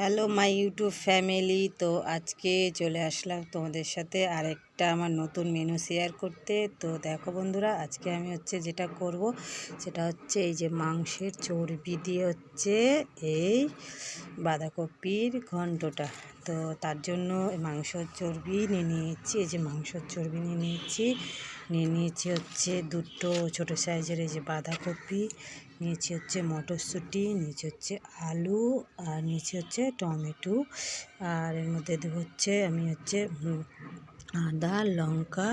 Hello my YouTube family তো আজকে চলে আসলাম তোমাদের সাথে আরেকটা আমার নতুন মেনু শেয়ার করতে। তো দেখো বন্ধুরা, আজকে আমি হচ্ছে যেটা করব, সেটা হচ্ছে এই যে মাংসের চর্বি দিয়ে হচ্ছে এই বাঁধাকপির ঘন্টটা। তো তার জন্য মাংসর চর্বি নিয়ে নিয়েছি, এই যে মাংসর চর্বি নিয়ে নিয়েছি। নিয়ে নিয়েছি হচ্ছে দুটো ছোটো সাইজের এই যে বাঁধাকপি নিয়েছি হচ্ছে মটরশুঁটি, নিচে হচ্ছে আলু, আর নিচে হচ্ছে টমেটো। আর এর মধ্যে দেবো হচ্ছে, আমি হচ্ছে আদা, লঙ্কা,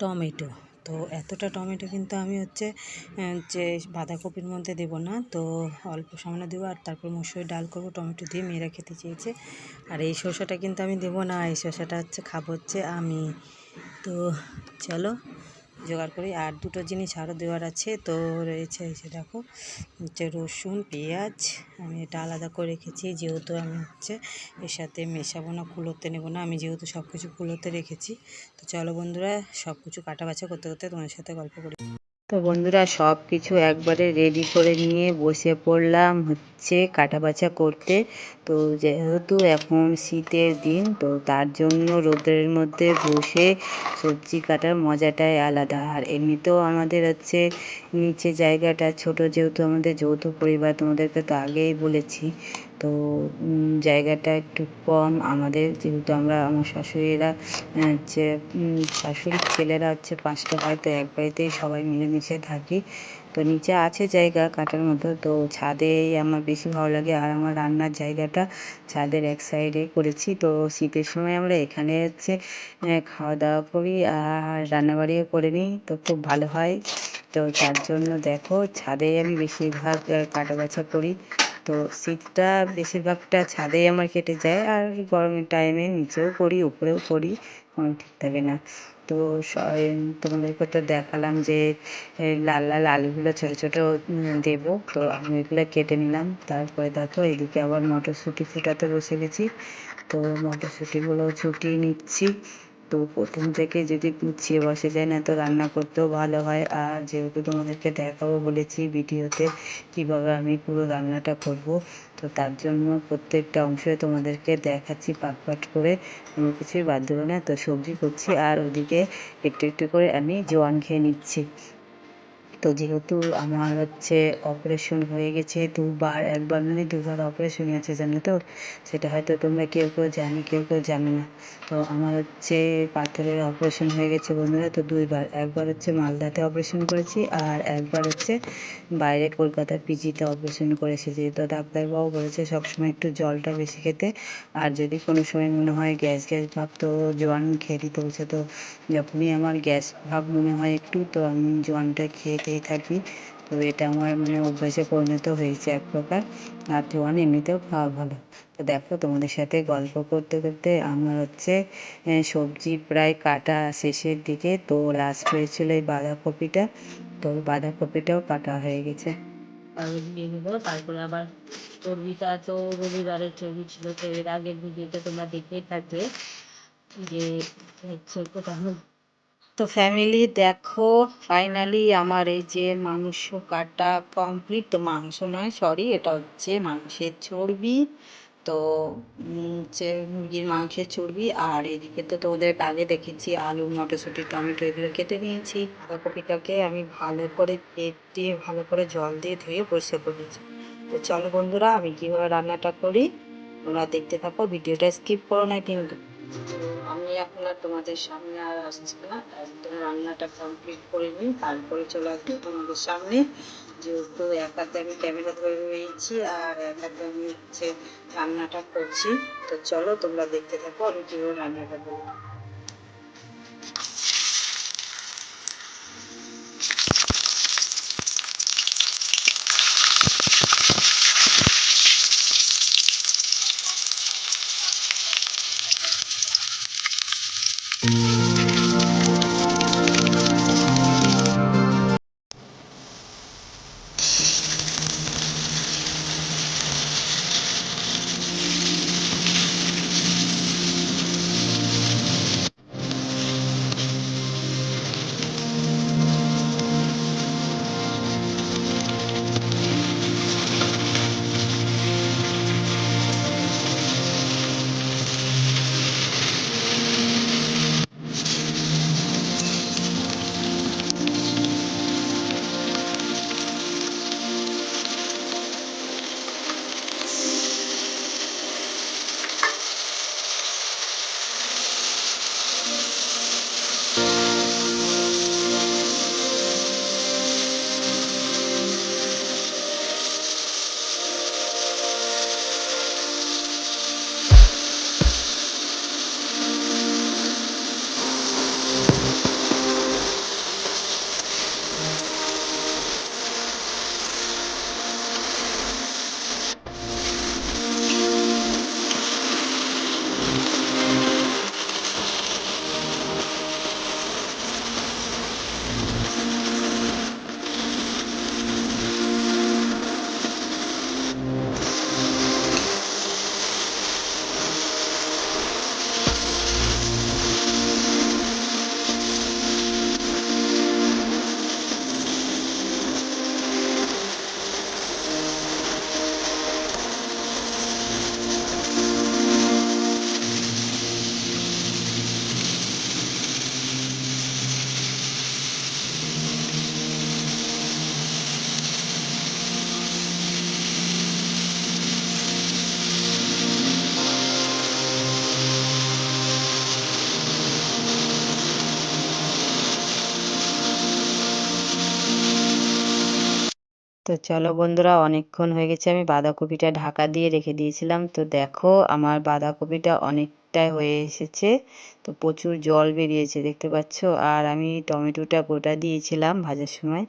টমেটো। তো এতটা টমেটো কিন্তু আমি হচ্ছে যে বাঁধাকপির মধ্যে দেবো না। তো অল্প সামান্য দেবো, আর তারপর মসুর ডাল করব, টমেটো দিয়ে মেয়েরা খেতে চেয়েছে। আর এই শসাটা কিন্তু আমি দেবো না, এই শসাটা হচ্ছে, খাব হচ্ছে আমি। তো চলো জোগাড় করি। আর দুটো জিনিস আরও দেওয়ার আছে। তো রয়েছে যে দেখো, হচ্ছে রসুন, পেঁয়াজ। আমি এটা আলাদা করে রেখেছি। যেহেতু আমি হচ্ছে এর সাথে মেশাবো না, কুলোতে নেব না, আমি যেহেতু সব কিছু কুলোতে রেখেছি। তো চলো বন্ধুরা সব কিছু কাটা বাছা করতে করতে তোমার সাথে গল্প করি। তো বন্ধুরা সব কিছু একবারে রেডি করে নিয়ে বসে পড়লাম হচ্ছে কাটা বাছা করতে। তো যেহেতু এখন শীতের দিন, তো তার জন্য রোদের মধ্যে বসে সবজি কাটার মজাটাই আলাদা। আর এমনিতেও আমাদের হচ্ছে নিচে জায়গাটা ছোট, যেহেতু আমাদের যৌথ পরিবার তোমাদেরকে তো আগেই বলেছি, তো জায়গাটা একটু কম। আমাদের যেহেতু আমরা, আমার শাশুড়িরা হচ্ছে শাশুড়ির ছেলেরা হচ্ছে পাঁচটা ভাই তো এক বাড়িতেই সবাই মিলেমিশে থাকি। তো নিচে আছে জায়গা কাটার মতো তো ছাদেই আমার বেশি ভালো লাগে আর আমার রান্নার জায়গাটা ছাদের এক সাইডে করেছি। তো শীতের সময় আমরা এখানে হচ্ছে খাওয়া দাওয়া করি আর রান্নাবাড়িও করে নিই। তো খুব ভালো হয়। তো তার জন্য দেখো ছাদে আমি বেশিরভাগ কাটা বাছা করি। তো শীতটা বেশিরভাগটা ছাদেই আমার কেটে যায় আর গরমের টাইমে নিচেও করি, উপরেও করি। কোনো ঠিক থাকে না। তো তোমাদেরকে তো দেখালাম যে লাল লাল আলুগুলো ছোটো ছোটো দেবো। তো আমি এগুলো কেটে নিলাম। তারপরে দেখো, এদিকে আবার মটরশুঁটি ফুটাতে বসে গেছি। তো মটরশুঁটিগুলো ছুটিয়ে নিচ্ছি। তো প্রথম থেকে যদি গুছিয়ে বসে যায় না, তো রান্না করতেও ভালো হয়। আর যেহেতু তোমাদেরকে দেখাবো বলেছি ভিডিওতে কীভাবে আমি পুরো রান্নাটা করব, তো তার জন্য প্রত্যেকটা অংশে তোমাদেরকে দেখাচ্ছি পাট পাট করে। কোনো কিছুই বাদ দেবো না। তো সবজি করছি আর ওদিকে একটু একটু করে আমি জোয়ান খেয়ে নিচ্ছি। তো যেহেতু আমার হচ্ছে অপারেশন হয়ে গেছে, দুবার, একবার মানে দুবার অপারেশন আছে জানো তো? সেটা হয়তো তোমরা কেউ কেউ জানি, কেউ কেউ জানো না। তো আমার হচ্ছে পাথরের অপারেশন হয়ে গেছে বন্ধুরা, তো দুইবার। একবার হচ্ছে মালদাতে অপারেশন করেছি আর একবার হচ্ছে বাইরে কলকাতার পিজিতে অপারেশন করেছি। যেহেতু ডাক্তারবাবু বলেছে সবসময় একটু জলটা বেশি খেতে। আর যদি কোনো সময় মনে হয় গ্যাস গ্যাস ভাব, তো জোয়ান খেয়ে দিতে বলছে। তো যখনই আমার গ্যাস ভাব মনে হয় একটু, তো আমি জোয়ানটা খেয়ে খেতেই থাকি তো এটা আমার মানে অভ্যাসে পরিণত হয়েছে এক প্রকার। আর জোয়ান এমনিতেও খাওয়া ভালো। তো দেখো তোমাদের সাথে গল্প করতে করতে আমার হচ্ছে সবজি প্রায় কাটা শেষের দিকে। তো লাস্ট হয়েছিল এই বাঁধাকপিটা। তো বাঁধাকপিটাও কাটা হয়ে গেছে। তারপরে আবার চর্বিটা তো রবিবারের চর্বি ছিল, তো এর আগের ভিডিওতে তোমরা দেখেই থাকবে যে, হচ্ছে কোথাও তো ফ্যামিলি দেখো ফাইনালি আমার এই যে মাংস কাটা কমপ্লিট তো মাংস নয় সরি এটা হচ্ছে মাংসের চর্বি। তো হচ্ছে মুরগির মাংসের চর্বি, আর এদিকে তো তোদের আগে দেখেছি আলু, মটরশুঁটি, টমেটো, এগুলো কেটে নিয়েছি। বাঁধাকপিটাকে আমি ভালো করে কেটে ভালো করে জল দিয়ে ধুয়ে পরিষ্কার করে নিয়েছি। তো চলো বন্ধুরা, আমি কীভাবে রান্নাটা করি, তোমরা দেখতে থাকো, ভিডিওটা স্কিপ করো না, কিন্তু আমি এখন আর তোমাদের সামনে আর আসছি না। রান্নাটা কমপ্লিট করে নিই, তারপরে চলে আসব তোমাদের সামনে। যেহেতু এক হাতে আমি ক্যামেরা ধরে রয়েছি আর এক হাতে আমি হচ্ছে রান্নাটা করছি। তো চলো তোমরা দেখতে থাকো, আমি কীভাবে রান্নাটা করব। তো চলো বন্ধুরা, অনেকক্ষণ হয়ে গেছে, আমি বাঁধাকপিটা ঢাকা দিয়ে রেখে দিয়েছিলাম। তো দেখো, আমার বাঁধাকপিটা অনেকটাই হয়ে এসেছে। তো প্রচুর জল বেরিয়েছে, দেখতে পাচ্ছ? আর আমি টমেটোটা গোটা দিয়েছিলাম ভাজার সময়।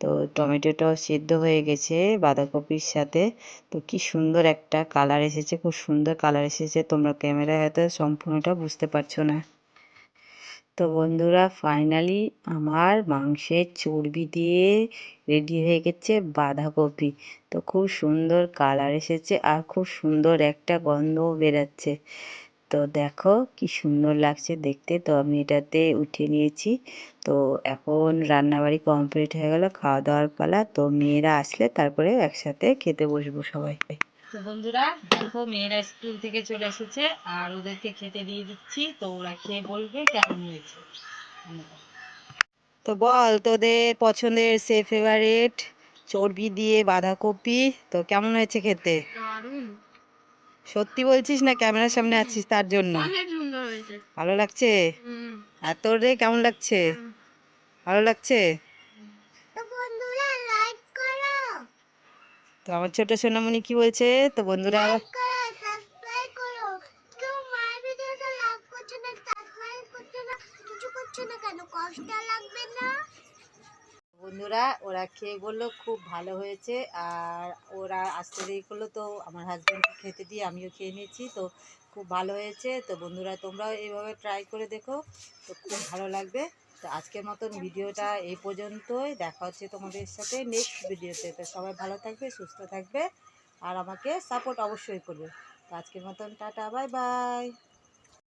তো টমেটোটাও সেদ্ধ হয়ে গেছে বাঁধাকপির সাথে। তো কি সুন্দর একটা কালার এসেছে, খুব সুন্দর কালার এসেছে। তোমরা ক্যামেরায় হয়তো সম্পূর্ণটা বুঝতে পারছ না। তো বন্ধুরা ফাইনালি আমার মাংসের চর্বি দিয়ে রেডি হয়ে গেছে বাঁধাকপি। তো খুব সুন্দর কালার এসেছে আর খুব সুন্দর একটা গন্ধও বেরাচ্ছে। তো দেখো কি সুন্দর লাগছে দেখতে। তো আমি এটাতে উঠিয়ে নিয়েছি। তো এখন রান্নাবাড়ি কমপ্লিট হয়ে গেল খাওয়া দাওয়ার পালা। তো মেয়েরা আসলে তারপরে একসাথে খেতে বসবো সবাই। তো বন্ধুরা দেখো মেয়েরা স্কুল থেকে চলে এসেছে আর ওদেরকে খেতে দিয়ে দিচ্ছি। তো ওরা খেয়ে বলবে কেমন হয়েছে। তো বল তোদের পছন্দের সে ফেভারিট চর্বি দিয়ে বাঁধাকপি তো কেমন হয়েছে খেতে? সত্যি বলছিস না ক্যামেরার সামনে আছিস তার জন্য? ভালো লাগছে? হুম। আর তোর রে কেমন লাগছে? ভালো লাগছে? তো বন্ধুরা লাইক করো। তো আমার ছোট সোনামণি কি বলছে? তো বন্ধুরা করো সাবস্ক্রাইব করো। কেউ মায়ের ভিডিওটা লাইক করছে না সাবস্ক্রাইব করছে না কিছু করছে না কেন? কষ্ট লাগবে না? বন্ধুরা, ওরা খেয়ে বলল, খুব ভালো হয়েছে। আর ওরা আসতে দেরি করল, তো আমার হাজব্যান্ডকে খেতে দিয়ে আমিও খেয়ে নিয়েছি। তো খুব ভালো হয়েছে। তো বন্ধুরা, তোমরাও এইভাবে ট্রাই করে দেখো। তো খুব ভালো লাগবে। তো আজকের মতন ভিডিওটা এই পর্যন্তই। দেখা হচ্ছে তোমাদের সাথে নেক্সট ভিডিওতে। তো সবাই ভালো থাকবে, সুস্থ থাকবে। আর আমাকে সাপোর্ট অবশ্যই করবে। তো আজকের মতন টাটা বাই বাই